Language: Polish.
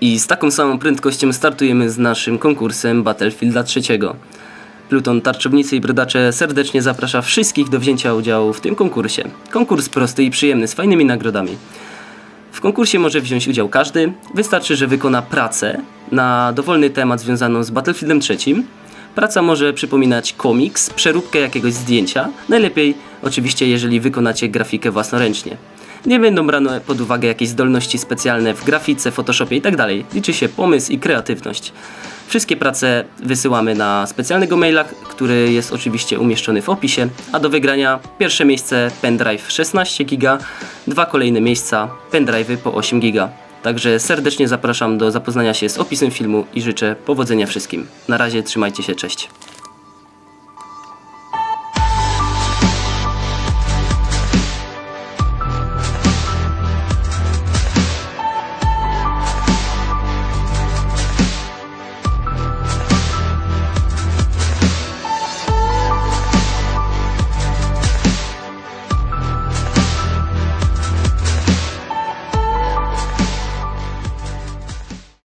I z taką samą prędkością startujemy z naszym konkursem Battlefielda III. Pluton Tarczownicy i Brodacze serdecznie zaprasza wszystkich do wzięcia udziału w tym konkursie. Konkurs prosty i przyjemny, z fajnymi nagrodami. Konkursie może wziąć udział każdy. Wystarczy, że wykona pracę na dowolny temat związaną z Battlefieldem III. Praca może przypominać komiks, przeróbkę jakiegoś zdjęcia. Najlepiej oczywiście, jeżeli wykonacie grafikę własnoręcznie. Nie będą brane pod uwagę jakieś zdolności specjalne w grafice, Photoshopie itd. Liczy się pomysł i kreatywność. Wszystkie prace wysyłamy na specjalnego maila, który jest oczywiście umieszczony w opisie, a do wygrania pierwsze miejsce pendrive 16 giga, dwa kolejne miejsca pendrive'y po 8 giga. Także serdecznie zapraszam do zapoznania się z opisem filmu i życzę powodzenia wszystkim. Na razie trzymajcie się, cześć.